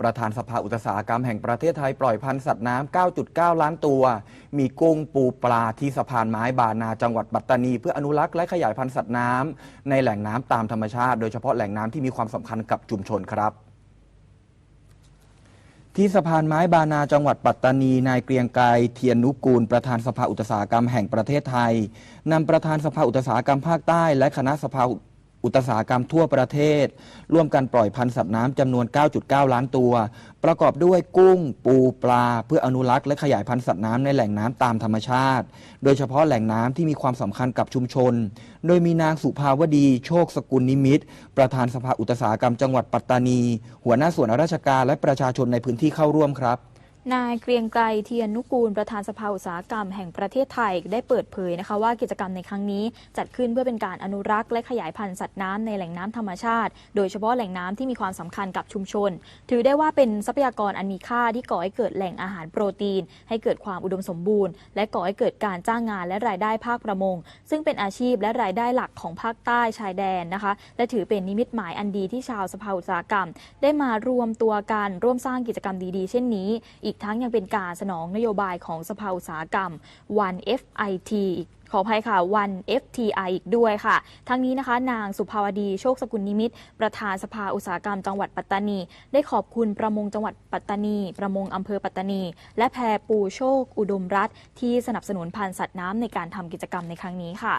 ประธานสภาอุตสาหกรรมแห่งประเทศไทยปล่อยพันธุ์สัตว์น้ำ 9.9 ล้านตัว มีกุ้งปูปลาที่สะพานไม้บานาจังหวัดปัตตานี เพื่ออนุรักษ์และขยายพันธุ์สัตว์น้ำในแหล่งน้ำตามธรรมชาติ โดยเฉพาะแหล่งน้ำที่มีความสำคัญกับชุมชนครับที่สะพานไม้บานาจังหวัดปัตตานี นายเกรียงไกรเทียนนุกูล ประธานสภาอุตสาหกรรมแห่งประเทศไทยนำประธานสภาอุตสาหกรรมภาคใต้ และคณะสภา อุตสาหกรรมทั่วประเทศ ร่วมกันปล่อยพันธุ์สัตว์น้ำจำนวน 9.9 ล้านตัว ประกอบด้วยกุ้ง ปูปลา เพื่ออนุรักษ์และขยายพันธุ์สัตว์น้ำในแหล่งน้ำตามธรรมชาติ โดยเฉพาะแหล่งน้ำที่มีความสำคัญกับชุมชน โดยมีนางสุภาวดี โชคสกุลนิมิตรประธานสภาอุตสาหกรรมจังหวัดปัตตานี หัวหน้าส่วนราชการและประชาชนในพื้นที่เข้าร่วมครับ นายเกรียงไกรเทียนนุกูลประธานสภาอุตสาหกรรมแห่งประเทศไทยได้เปิดเผยนะคะว่ากิจกรรมในครั้งนี้จัดขึ้นเพื่อเป็นการอนุรักษ์และขยายพันธุ์สัตว์น้ำในแหล่งน้ำธรรมชาติ โดยเฉพาะแหล่งน้ำที่มีความสำคัญกับชุมชน ถือได้ว่าเป็นทรัพยากรอันมีค่าที่ก่อให้เกิดแหล่งอาหารโปรตีน ให้เกิดความอุดมสมบูรณ์ และก่อให้เกิดการจ้างงานและรายได้ภาคประมง ซึ่งเป็นอาชีพและรายได้หลักของภาคใต้ชายแดนนะคะ และถือเป็นนิมิตหมายอันดีที่ชาวสภาอุตสาหกรรม ได้มารวมตัวกันร่วมสร้างกิจกรรมดีๆ เช่นนี้อีกทั้งยังเป็นการสนองนโยบายของสภาอุตสาหกรรม One FIT อีกขออภัยค่ะ One FTI อีกด้วยค่ะ ทั้งนี้นะคะ นางสุภาวดีโชคสกุลนิมิต ประธานสภาอุตสาหกรรมจังหวัดปัตตานี ได้ขอบคุณประมงจังหวัดปัตตานี ประมงอำเภอปัตตานี และแพรปูโชค อุดมรัฐที่สนับสนุนพันธุ์สัตว์น้ำในการทำกิจกรรมในครั้งนี้ค่ะ